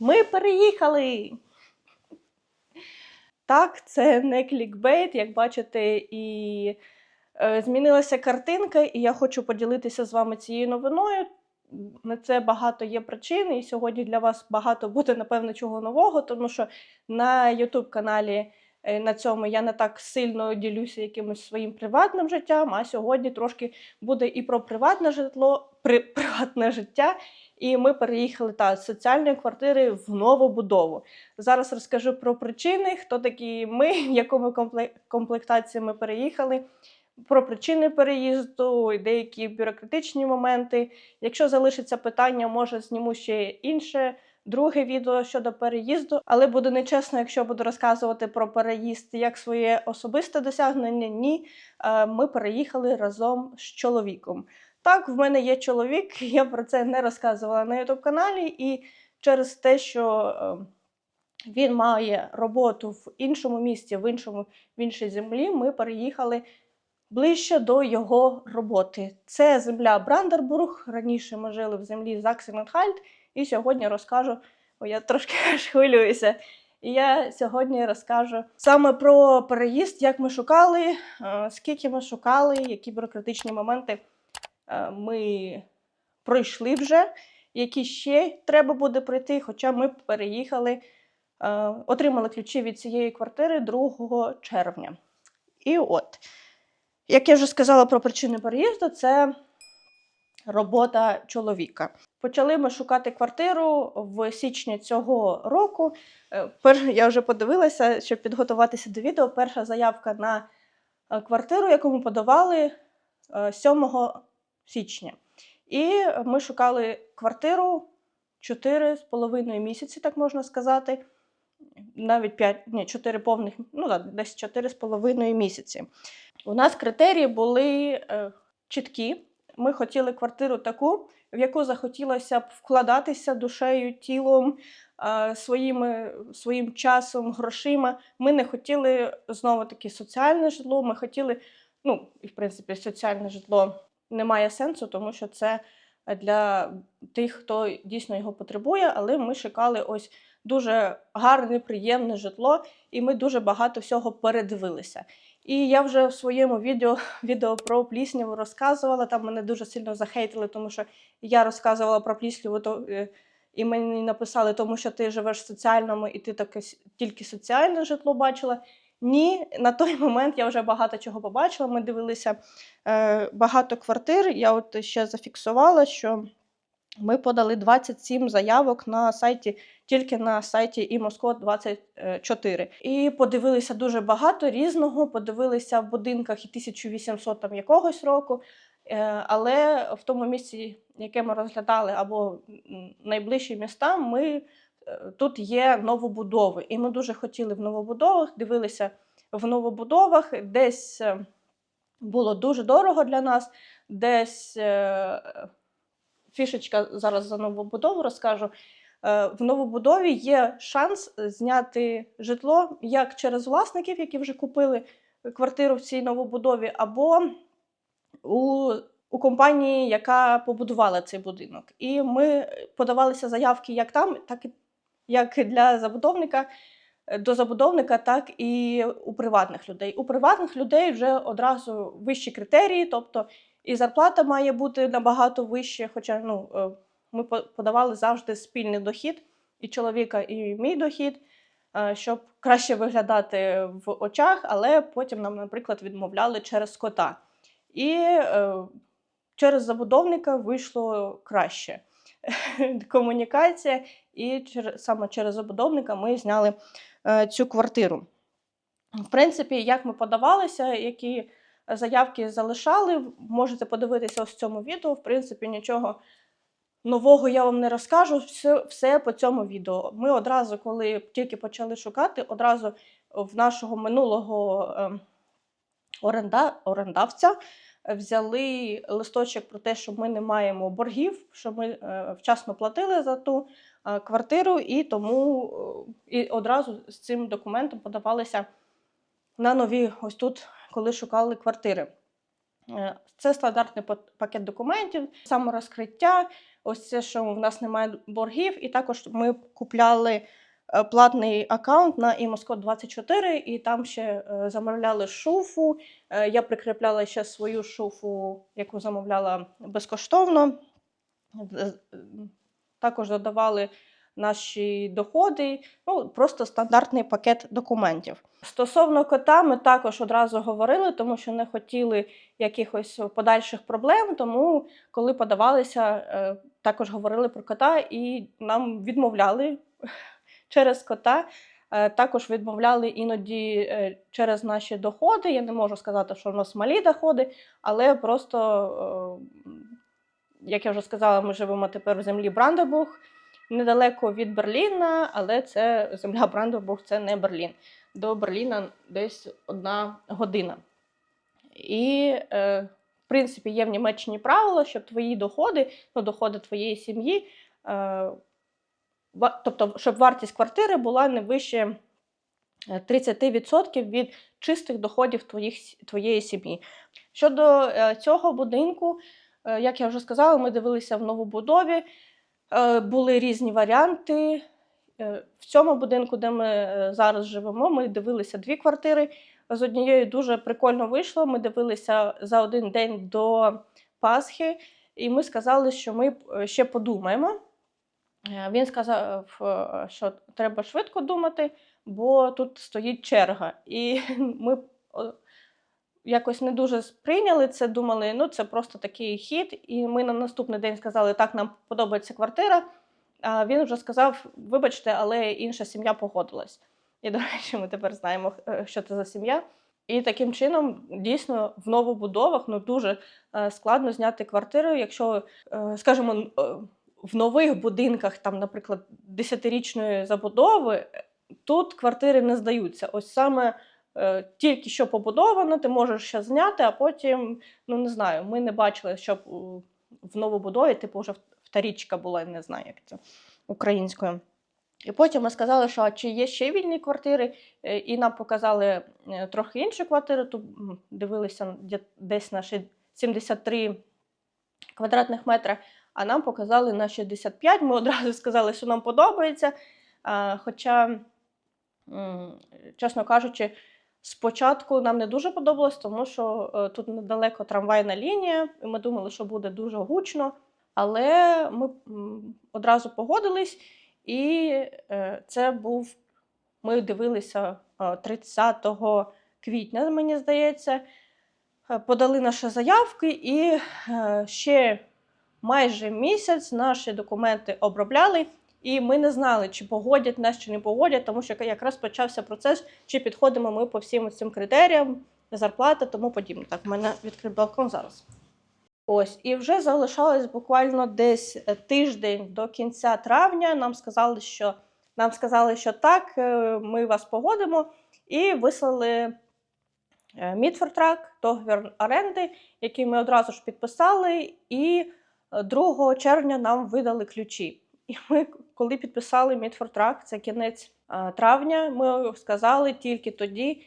Ми переїхали. Так, це не клікбейт, як бачите, і е, змінилася картинка, і я хочу поділитися з вами цією новиною. На це багато є причин, і сьогодні для вас багато буде, напевно, чого нового, тому що на YouTube каналі е, на цьому я не так сильно ділюся якимось своїм приватним життям, а сьогодні трошки буде і про приватне житло, при, приватне життя. І ми переїхали та, з соціальної квартири в нову будову. Зараз розкажу про причини, хто такі ми, в якому компле- комплектації ми переїхали, про причини переїзду, деякі бюрократичні моменти. Якщо залишиться питання, може зніму ще інше. Друге відео щодо переїзду, але буде нечесно, якщо буду розказувати про переїзд як своє особисте досягнення. Ні, Е, ми переїхали разом з чоловіком. Так, в мене є чоловік, я про це не розказувала на youtube каналі, і через те, що е, він має роботу в іншому місті, в іншому в іншій землі, ми переїхали ближче до його роботи. Це земля Брандербург. Раніше ми жили в землі Заксененхальт, і сьогодні розкажу. О, я трошки хвилююся. І я сьогодні розкажу саме про переїзд, як ми шукали, е, скільки ми шукали, які бюрократичні моменти ми пройшли вже, які ще треба буде пройти, хоча ми переїхали, е, отримали ключі від цієї квартири 2 червня. І от, як я вже сказала про причини переїзду, це робота чоловіка. Почали ми шукати квартиру в січні цього року. Е, я вже подивилася, щоб підготуватися до відео. Перша заявка на е, квартиру, яку ми подавали е, 7 січня. І ми шукали квартиру 4,5 місяці, так можна сказати. Навіть 5, ні, 4 повних, ну так, десь 4,5 місяці. У нас критерії були е, чіткі. Ми хотіли квартиру таку, в яку захотілося б вкладатися душею, тілом, е, своїми, своїм часом, грошима. Ми не хотіли знову таки соціальне житло. Ми хотіли, ну, і в принципі, соціальне житло не має сенсу, тому що це для тих, хто дійсно його потребує, але ми шукали ось дуже гарне, приємне житло, і ми дуже багато всього передивилися. І я вже в своєму відео, відео про плісняву розказувала. Там мене дуже сильно захейтили, тому що я розказувала про плісняву, то, е, і мені написали, тому що ти живеш в соціальному і ти таке тільки соціальне житло бачила. Ні, на той момент я вже багато чого побачила. Ми дивилися е, багато квартир. Я от ще зафіксувала, що ми подали 27 заявок на сайті, тільки на сайті імоскод 24. І подивилися дуже багато різного. Подивилися в будинках і 1800 там якогось року. Е, Але в тому місці, яке ми розглядали, або найближчі міста, ми тут є новобудови. І ми дуже хотіли в новобудовах, дивилися в новобудовах, десь е, було дуже дорого для нас, десь е, фішечка зараз за новобудову розкажу. Е, В новобудові є шанс зняти житло як через власників, які вже купили квартиру в цій новобудові, або у, у компанії, яка побудувала цей будинок. І ми подавалися заявки як там, так і як для забудовника, е, до забудовника, так і у приватних людей. У приватних людей вже одразу вищі критерії, тобто і зарплата має бути набагато вища, хоча ну, е, ми подавали завжди спільний дохід і чоловіка, і мій дохід, е, щоб краще виглядати в очах, але потім нам, наприклад, відмовляли через кота. І через забудовника вийшло краще комунікація, і саме через забудовника ми зняли е, цю квартиру. В принципі, як ми подавалися, які заявки залишали, можете подивитися ось в цьому відео. В принципі, нічого нового я вам не розкажу. Все, все по цьому відео. Ми одразу, коли тільки почали шукати, одразу в нашого минулого ем, оренда, орендавця взяли листочок про те, що ми не маємо боргів, що ми е, вчасно платили за ту е, квартиру, і тому е, і одразу з цим документом подавалися на нові ось тут, коли шукали квартири. Це стандартний пакет документів, саморозкриття, ось це, що в нас немає боргів, і також ми купляли платний аккаунт на Імоскот 24 і там ще е, замовляли шуфу. Е, Я прикріпляла ще свою шуфу, яку замовляла безкоштовно. Також додавали наші доходи, ну просто стандартний пакет документів. Стосовно кота, ми також одразу говорили, тому що не хотіли якихось подальших проблем. Тому, коли подавалися, е, також говорили про кота і нам відмовляли через кота. Е, Також відмовляли іноді е, через наші доходи. Я не можу сказати, що в нас малі доходи, але просто, е, як я вже сказала, ми живемо тепер в землі Брандебург, недалеко від Берліна, але це земля Брандебург, це не Берлін. До Берліна десь одна година. І, в принципі, є в Німеччині правило, щоб твої доходи, ну, доходи твоєї сім'ї, тобто, щоб вартість квартири була не вище е, 30% від чистих доходів твоїх, твоєї сім'ї. Щодо е, цього будинку, е, як я вже сказала, ми дивилися в новобудові, е, були різні варіанти. Е, В цьому будинку, де ми е, зараз живемо, ми дивилися дві квартири. З однією дуже прикольно вийшло. Ми дивилися за один день до Пасхи, і ми сказали, що ми е, ще подумаємо. Е, Він сказав, е, що треба швидко думати, бо тут стоїть черга. І ми якось не дуже сприйняли це, думали, ну це просто такий хід. І ми на наступний день сказали, так, нам подобається квартира. А він вже сказав: вибачте, але інша сім'я погодилась. І, до речі, ми тепер знаємо, е, що це за сім'я. І таким чином, дійсно, в новобудовах ну, дуже е, складно зняти квартиру, якщо, е, скажімо, е, в нових будинках, там, наприклад, десятирічної забудови, е, тут квартири не здаються. Ось саме е, тільки що побудовано, ти можеш ще зняти, а потім, ну не знаю, ми не бачили, щоб в новобудові, типу, вже вторічка була, не знаю, як це українською. І потім ми сказали, що чи є ще вільні квартири, Е, і нам показали е, трохи інші квартири. Тут дивилися десь на 73 квадратних метра, а нам показали на 65. Ми одразу сказали, що нам подобається. Хоча, чесно кажучи, спочатку нам не дуже подобалось, тому що е, тут недалеко трамвайна лінія, і ми думали, що буде дуже гучно. Але ми одразу погодились, і е, це був. Ми дивилися е, 30 квітня, мені здається, е, подали наші заявки, і е, ще майже місяць наші документи обробляли, і ми не знали, чи погодять нас, чи не погодять, тому що якраз почався процес, чи підходимо ми по всім цим критеріям, зарплата, тому подібне. Так, в мене відкрит балкон зараз. Ось, і вже залишалось буквально десь е, тиждень до кінця травня. Нам сказали, що нам сказали, що так, е, ми вас погодимо, і вислали Мідфортрак, договір оренди, який ми одразу ж підписали, і е, 2 червня нам видали ключі. І ми, коли підписали Мідфортрак, це кінець травня, ми сказали тільки тоді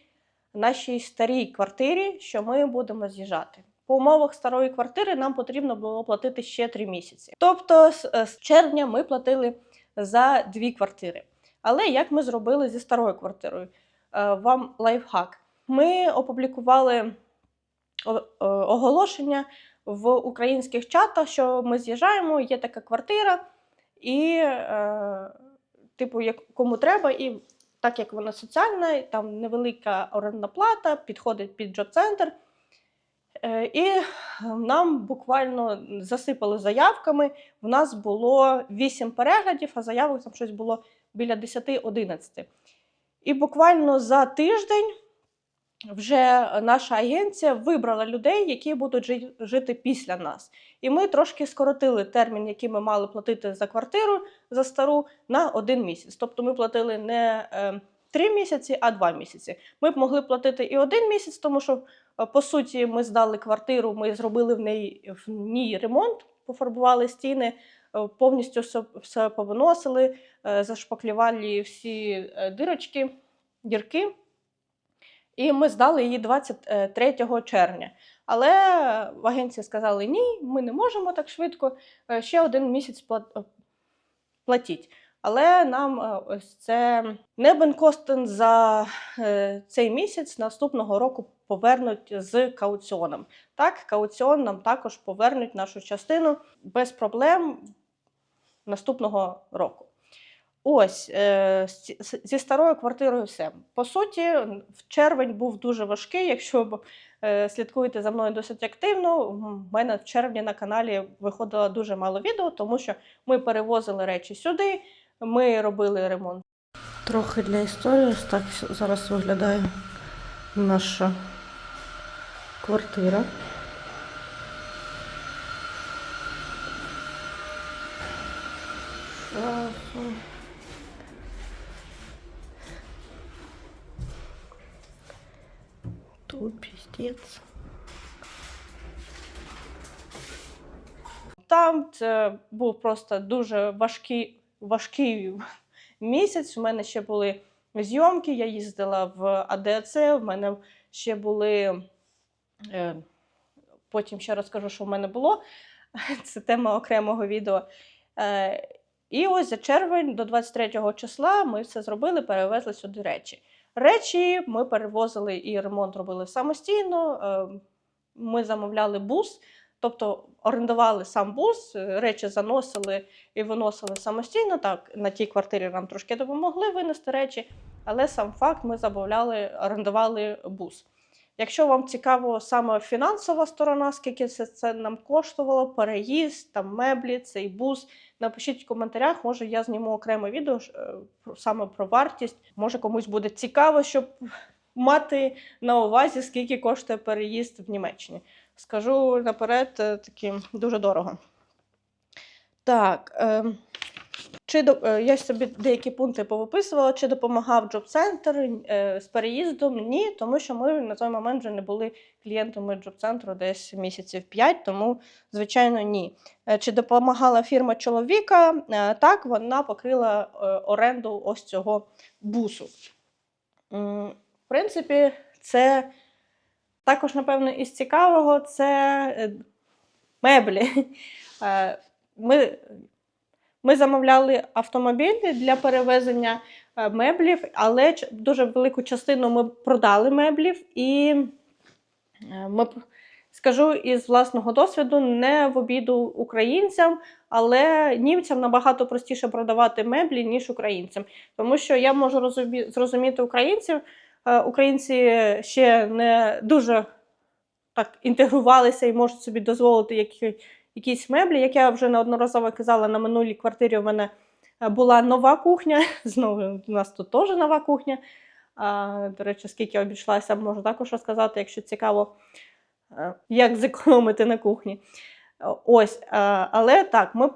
нашій старій квартирі, що ми будемо з'їжджати. По умовах старої квартири нам потрібно було платити ще 3 місяці. Тобто з, е, червня ми платили за дві квартири. Але як ми зробили зі старою квартирою? Е, Вам лайфхак. Ми опублікували оголошення в українських чатах, що ми з'їжджаємо, є така квартира, і, е, типу, як кому треба, і так як вона соціальна, там невелика орендна плата, підходить під джоб-центр. Е, І нам буквально засипали заявками. В нас було 8 переглядів, а заявок там щось було біля 10-11. І буквально за тиждень вже наша агенція вибрала людей, які будуть жи- жити після нас. І ми трошки скоротили термін, який ми мали платити за квартиру за стару, на один місяць. Тобто ми платили не е, три місяці, а два місяці. Ми б могли платити і один місяць, тому що е, по суті ми здали квартиру, ми зробили в неї в ній ремонт, пофарбували стіни. е, Повністю все, все повиносили, зашпаклювали всі дирочки, дірки. І ми здали її 23 червня. Але в агенції сказали: ні, ми не можемо так швидко, е, ще один місяць е, платіть. Але нам е, ось це Небенкостен за е, цей місяць наступного року повернуть з кауціоном. Так, кауціон нам також повернуть нашу частину без проблем наступного року. Ось е, зі старою квартирою все. По суті, в червень був дуже важкий. Якщо е, слідкуєте за мною досить активно, в мене в червні на каналі виходило дуже мало відео, тому що ми перевозили речі сюди, ми робили ремонт. Трохи для історії, так зараз виглядає наша квартира. Тут піздець. Там це був просто дуже важкий, важкий місяць. У мене ще були зйомки, я їздила в АДЦ, в мене ще були. Е, потім ще розкажу, що в мене було. Це тема окремого відео. Е, і ось за червень до 23 числа ми все зробили, перевезли сюди речі. Речі ми перевозили і ремонт робили самостійно. Е, Ми замовляли бус, тобто орендували сам бус, е, речі заносили і виносили самостійно. Так, на тій квартирі нам трошки допомогли винести речі, але сам факт ми замовляли, орендували бус. Якщо вам цікаво саме фінансова сторона, скільки це, це нам коштувало, переїзд, там меблі, цей бус, напишіть в коментарях, може я зніму окреме відео е, саме про вартість. Може комусь буде цікаво, щоб мати на увазі, скільки коштує переїзд в Німеччині. Скажу наперед, е, таки дуже дорого. Так. Е, чи е, я собі деякі пункти повиписувала, чи допомагав джоб-центр з переїздом? Ні, тому що ми на той момент вже не були клієнтами джоб-центру десь місяців 5, тому, звичайно, ні. Е, Чи допомагала фірма чоловіка? Е, Так, вона покрила оренду ось цього бусу. В принципі, це також, напевно, із цікавого це меблі. Ми ми замовляли автомобіль для перевезення е, меблів, але дуже велику частину ми продали меблів, і е, ми скажу із власного досвіду, не в обіду українцям, але німцям набагато простіше продавати меблі, ніж українцям. Тому що я можу зрозуміти українців. Е, Українці ще не дуже так інтегрувалися і можуть собі дозволити які, якісь меблі. Як я вже неодноразово казала, на минулій квартирі в мене е, була нова кухня. Знову у нас тут теж нова кухня. А, до речі, скільки обійшлася, можу також розказати, якщо цікаво, е, як зекономити на кухні. Е, Ось, але так, ми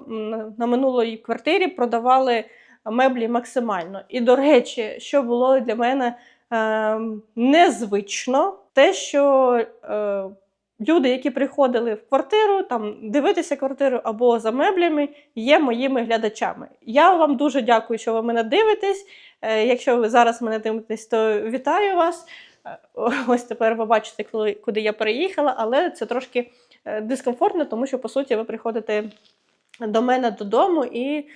на минулій квартирі продавали меблі максимально. І, до речі, що було для мене е, незвично, те, що люди, які приходили в квартиру, там дивитися квартиру або за меблями, є моїми глядачами. Я вам дуже дякую, що ви мене дивитесь. Е, якщо ви зараз мене дивитесь, то вітаю вас. Е, Ось тепер ви бачите, куди я переїхала, але це трошки е, дискомфортно, тому що, по суті, ви приходите до мене додому і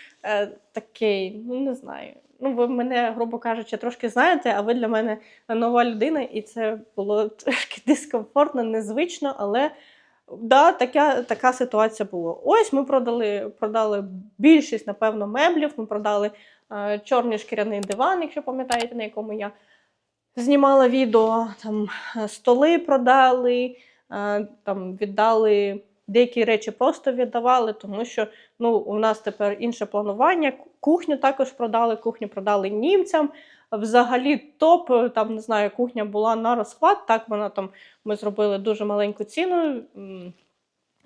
такий, ну не знаю. Ну, ви мене, грубо кажучи, трошки знаєте, а ви для мене нова людина, і це було трошки дискомфортно, незвично, але да, така, така ситуація була. Ось ми продали, продали більшість, напевно, меблів. Ми продали е, чорний шкіряний диван, якщо пам'ятаєте, на якому я знімала відео. Там е, столи продали, е, там віддали. Деякі речі просто віддавали, тому що ну, у нас тепер інше планування. Кухню також продали, кухню продали німцям. Взагалі топ, там не знаю, кухня була на розхват. Так, вона там ми зробили дуже маленьку ціну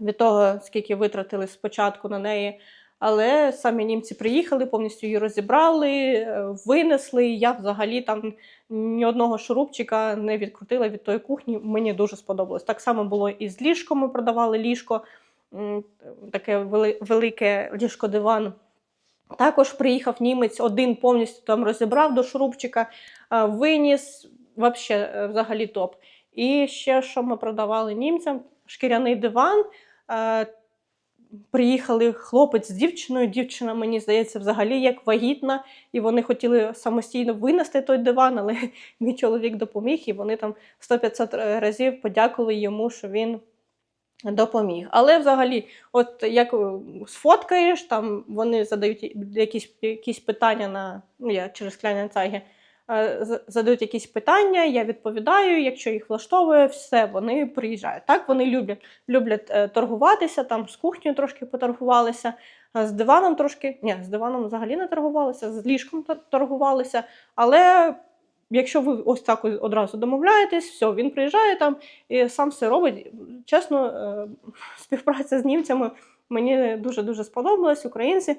від того, скільки витратили спочатку на неї. Але самі німці приїхали, повністю її розібрали, е, винесли. Я взагалі там ні одного шурупчика не відкрутила від тої кухні. Мені дуже сподобалось. Так само було і з ліжком. Ми продавали ліжко, таке велике ліжко-диван. Також приїхав німець, один повністю там розібрав до шурупчика, виніс. Вообще, е, взагалі топ. І ще що ми продавали німцям: шкіряний диван. Приїхали хлопець з дівчиною. Дівчина, мені здається, взагалі як вагітна, і вони хотіли самостійно винести той диван, але мій чоловік допоміг, і вони там 100-500 разів подякували йому, що він допоміг. Але взагалі, от як е, сфоткаєш, там вони задають якісь, якісь питання на ну, я через Кляйненцайге, е, з- задають якісь питання, я відповідаю. Якщо їх влаштовує, все, вони приїжджають. Так, вони люблять, люблять е, торгуватися, там з кухнею трошки поторгувалися, з диваном трошки. Ні, з диваном взагалі не торгувалися, з ліжком торгувалися. Але якщо ви ось так одразу домовляєтесь, все, він приїжджає там і сам все робить. Чесно, е, співпраця з німцями мені дуже дуже сподобалась. Українці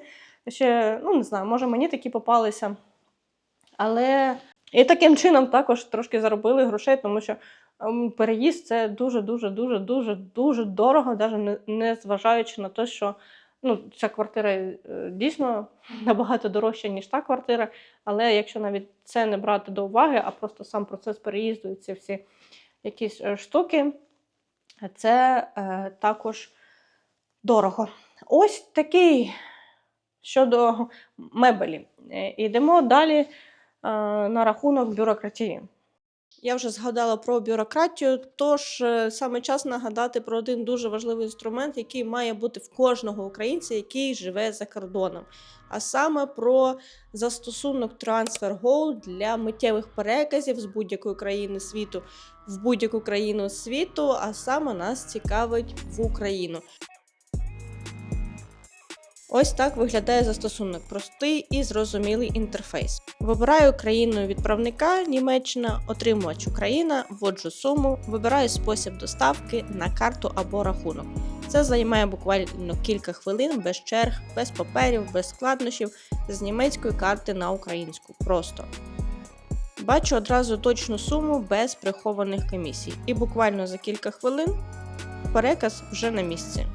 ще, ну не знаю, може мені такі попалися. Але і таким чином також трошки заробили грошей, тому що ем, переїзд це дуже, дуже, дуже, дуже, дуже дорого, навіть не, зважаючи на те, що ну, ця квартира е, дійсно набагато дорожча, ніж та квартира. Але якщо навіть це не брати до уваги, а просто сам процес переїзду і ці всі якісь е, штуки, це е, також дорого. Ось такий щодо мебелі. Йдемо далі е, на рахунок бюрократії. Я вже згадала про бюрократію, тож е, саме час нагадати про один дуже важливий інструмент, який має бути в кожного українця, який живе за кордоном. А саме про застосунок TransferGo для миттєвих переказів з будь-якої країни світу в будь-яку країну світу, а саме нас цікавить в Україну. Ось так виглядає застосунок. Простий і зрозумілий інтерфейс. Вибираю країну відправника Німеччина, отримувач Україна, вводжу суму, вибираю спосіб доставки на карту або рахунок. Це займає буквально кілька хвилин без черг, без паперів, без складнощів з німецької карти на українську. Просто. Бачу одразу точну суму без прихованих комісій. І буквально за кілька хвилин переказ вже на місці.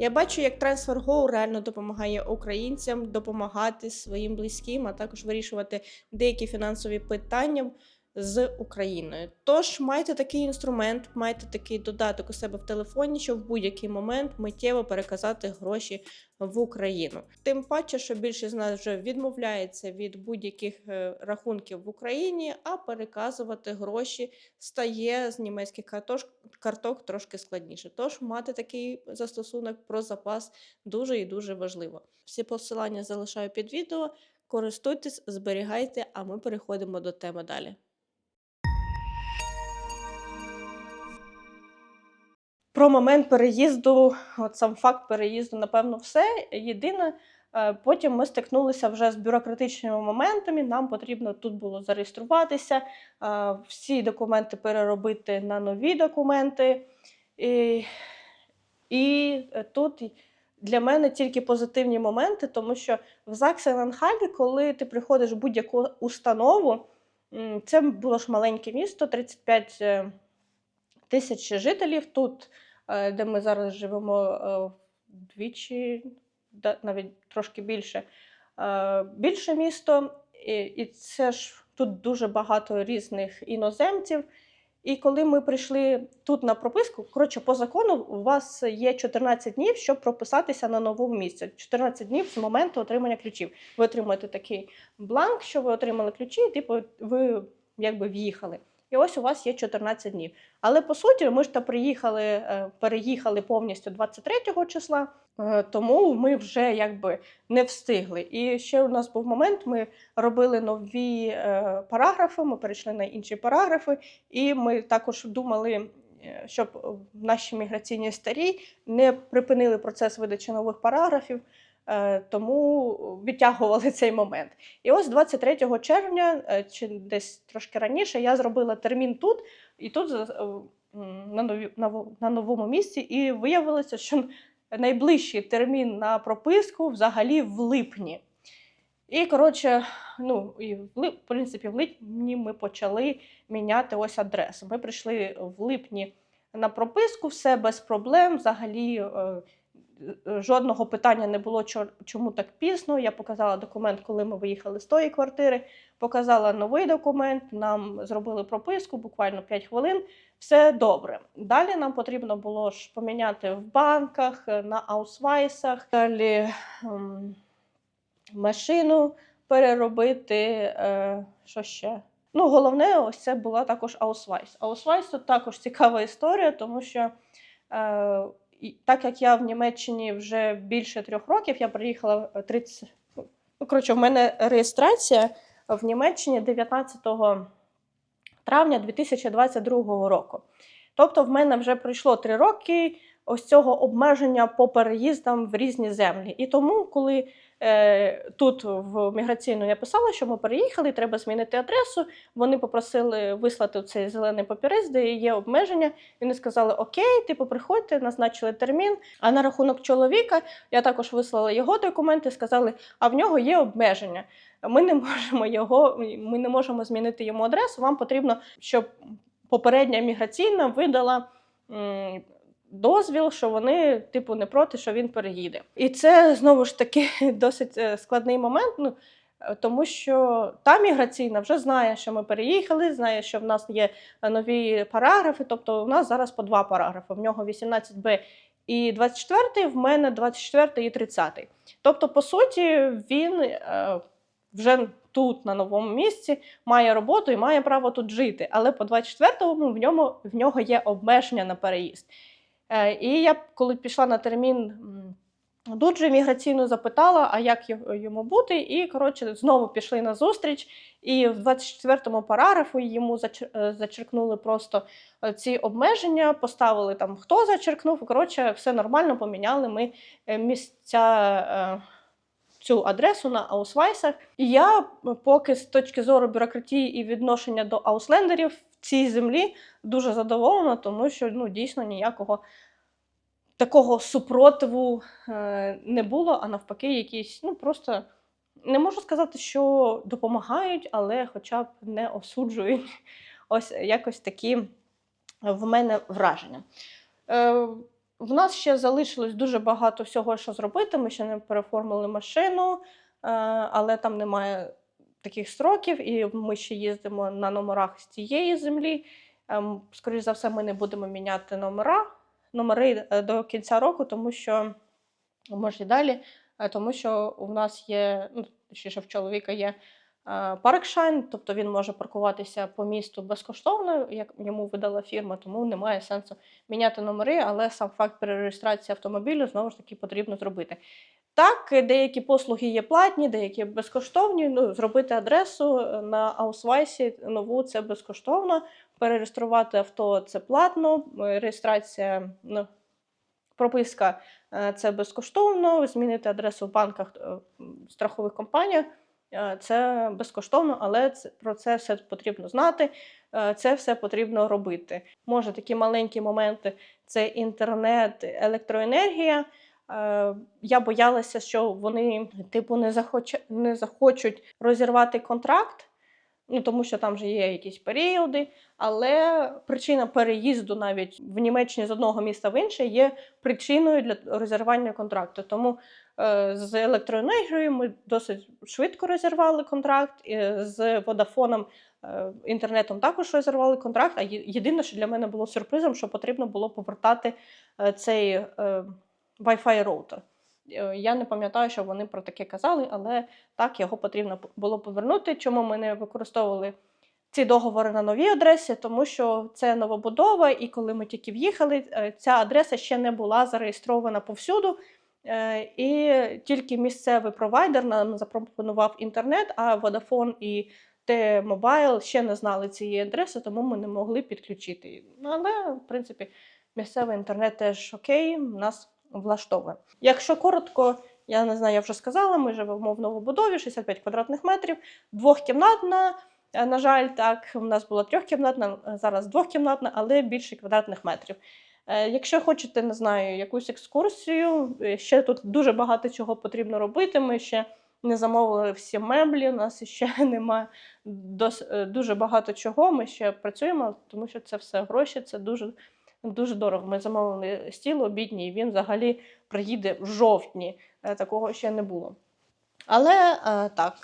Я бачу, як TransferGo реально допомагає українцям допомагати своїм близьким, а також вирішувати деякі фінансові питання з Україною. Тож майте такий інструмент, майте такий додаток у себе в телефоні, щоб в будь-який момент миттєво переказати гроші в Україну. Тим паче, що більшість з нас вже відмовляється від будь-яких е, рахунків в Україні, а переказувати гроші стає з німецьких картош- карток трошки складніше. Тож мати такий застосунок про запас дуже і дуже важливо. Всі посилання залишаю під відео. Користуйтесь, зберігайте, а ми переходимо до теми далі. Про момент переїзду, от сам факт переїзду, напевно, все. Єдине, е, потім ми стикнулися вже з бюрократичними моментами. Нам потрібно тут було зареєструватися, е, всі документи переробити на нові документи. І, і тут для мене тільки позитивні моменти, тому що в Заксен-Анхальті, коли ти приходиш в будь-яку установу, це було ж маленьке місто, 35 е, тисяч жителів. Тут, е, де ми зараз живемо, е, вдвічі, навіть трошки більше, е, більше місто. І це ж тут дуже багато різних іноземців. І коли ми прийшли тут на прописку, коротше, по закону у вас є 14 днів, щоб прописатися на новому місці. 14 днів з моменту отримання ключів. Ви отримуєте такий бланк, що ви отримали ключі, і типу ви якби в'їхали. І ось у вас є 14 днів. Але по суті, ми ж та приїхали, е, переїхали повністю 23 числа, е, тому ми вже якби не встигли. І ще у нас був момент, ми робили нові е, параграфи, ми перейшли на інші параграфи, і ми також думали, щоб наші міграційні старі не припинили процес видачі нових параграфів. Е, Тому відтягували цей момент. І ось 23 червня, е, чи десь трошки раніше, я зробила термін тут, і тут е, на, нові, на, новому місці, і виявилося, що найближчий термін на прописку взагалі в липні. І, коротше, ну, і в, принципі, в липні ми почали міняти ось адресу. Ми прийшли в липні на прописку, все без проблем. Взагалі, жодного питання не було, чому так пізно. Я показала документ, коли ми виїхали з тої квартири, показала новий документ, нам зробили прописку, буквально 5 хвилин. Все добре. Далі нам потрібно було ж поміняти в банках, е, на аусвайсах, далі ем, машину переробити. Е, що ще? Ну, головне, ось це була також Аусвайс. Аусвайс тут також цікава історія, тому що е, і так як я в Німеччині вже більше трьох років, я приїхала е, 30. Ну, коротше, в мене реєстрація в Німеччині 19 травня 2022 року. Тобто, в мене вже пройшло три роки ось цього обмеження по переїздам в різні землі. І тому, коли е, тут в міграційну я писала, що ми переїхали, треба змінити адресу. Вони попросили вислати цей зелений папірець, де є обмеження. Вони сказали: Окей, типу, приходьте, назначили термін. А на рахунок чоловіка я також вислала його документи, сказали, а в нього є обмеження. Ми не можемо його, ми не можемо змінити йому адресу. Вам потрібно, щоб попередня міграційна видала. Дозвіл, що вони, типу, не проти, що він переїде. І це знову ж таки досить е, складний момент. Ну, е, тому що та міграційна вже знає, що ми переїхали, знає, що в нас є е, нові параграфи. Тобто, у нас зараз по два параграфи. В нього 18Б і 24, в мене 24 і 30. Тобто, по суті, він е, вже тут, на новому місці, має роботу і має право тут жити. Але по 24-му в ньому в нього є обмеження на переїзд. Е, І я, коли пішла на термін м, Дуджі міграційну запитала, а як йому бути, і коротше знову пішли на зустріч. І в 24-му параграфу йому е, зачеркнули просто е, ці обмеження, поставили там хто зачеркнув. Коротше, все нормально, поміняли ми місця. Цю адресу на аусвайсах. І я, поки з точки зору бюрократії і відношення до ауслендерів цій землі дуже задоволена, тому що ну, дійсно ніякого такого супротиву е, не було, а навпаки, якісь, ну просто не можу сказати, що допомагають, але хоча б не осуджують. Ось якось такі в мене враження. Е, в нас ще залишилось дуже багато всього, що зробити. Ми ще не переформили машину, е, але там немає таких строків, і ми ще їздимо на номерах з цієї землі. Ем, Скоріше за все, ми не будемо міняти номера, номери е, до кінця року, тому що може і далі, е, тому що у нас є, ну, точніше, в чоловіка є е, паркшайн, тобто він може паркуватися по місту безкоштовно, як йому видала фірма, тому немає сенсу міняти номери, але сам факт перереєстрації автомобілю знову ж таки потрібно зробити. Так, деякі послуги є платні, деякі безкоштовні. Ну, зробити адресу е, на Аусвайсі нову це безкоштовно. Перереєструвати авто це платно. е, Реєстрація, ну, прописка е, це безкоштовно. Змінити адресу в банках, е, страхових компаніях е, це безкоштовно, але про це все потрібно знати. е, Це все потрібно робити. Може, такі маленькі моменти це інтернет, електроенергія. Е, Я боялася, що вони типу не захочуть, не захочуть розірвати контракт, ну тому що там вже є якісь періоди. Але причина переїзду навіть в Німеччині з одного міста в інше є причиною для розірвання контракту. Тому е, з електроенергією ми досить швидко розірвали контракт, з водафоном. е, Інтернетом також розірвали контракт. А єдине, що для мене було сюрпризом, що потрібно було повертати е, цей е, Wi-Fi роутер. Е, Я не пам'ятаю, що вони про таке казали, але так його потрібно було повернути. Чому ми не використовували ці договори на новій адресі? Тому що це новобудова, і коли ми тільки в'їхали, е, ця адреса ще не була зареєстрована повсюду. Е, І тільки місцевий провайдер нам запропонував інтернет, а Vodafone і T-Mobile ще не знали цієї адреси, тому ми не могли підключити. її. Але, в принципі, місцевий інтернет теж окей, нас влаштовує. Якщо коротко, я не знаю, я вже сказала, ми живемо в новобудові 65 квадратних метрів, двохкімнатна. е, На жаль, так, у нас була трьохкімнатна, зараз двохкімнатна, але більше квадратних метрів. Е, Якщо хочете, не знаю, якусь екскурсію, е, ще тут дуже багато чого потрібно робити. Ми ще не замовили всі меблі, у нас ще немає дуже багато чого. Ми ще працюємо, тому що це все гроші, це дуже Дуже дорого. Ми замовили стіл обідній, і він взагалі приїде в жовтні. Е, Такого ще не було. Але е, так,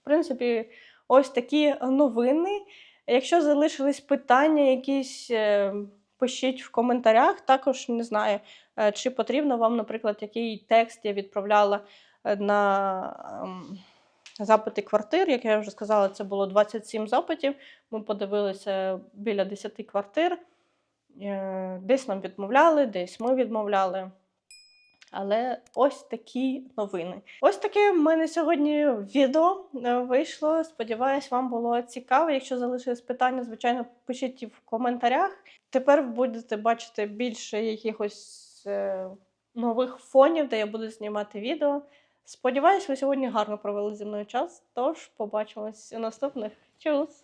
в принципі, ось такі новини. Якщо залишились питання, якісь е, пишіть в коментарях. Також не знаю, чи потрібно вам, наприклад, який текст я відправляла на ем, запити квартир. Як я вже сказала, це було 27 запитів. Ми подивилися біля 10 квартир. Е, Десь нам відмовляли, десь ми відмовляли. Але ось такі новини. Ось таке в мене сьогодні відео е, вийшло. Сподіваюсь, вам було цікаво. Якщо залишились питання, звичайно, пишіть в коментарях. Тепер будете бачити більше якихось е, нових фонів, де я буду знімати відео. Сподіваюсь, ви сьогодні гарно провели зі мною час. Тож побачимось у наступних. Чус!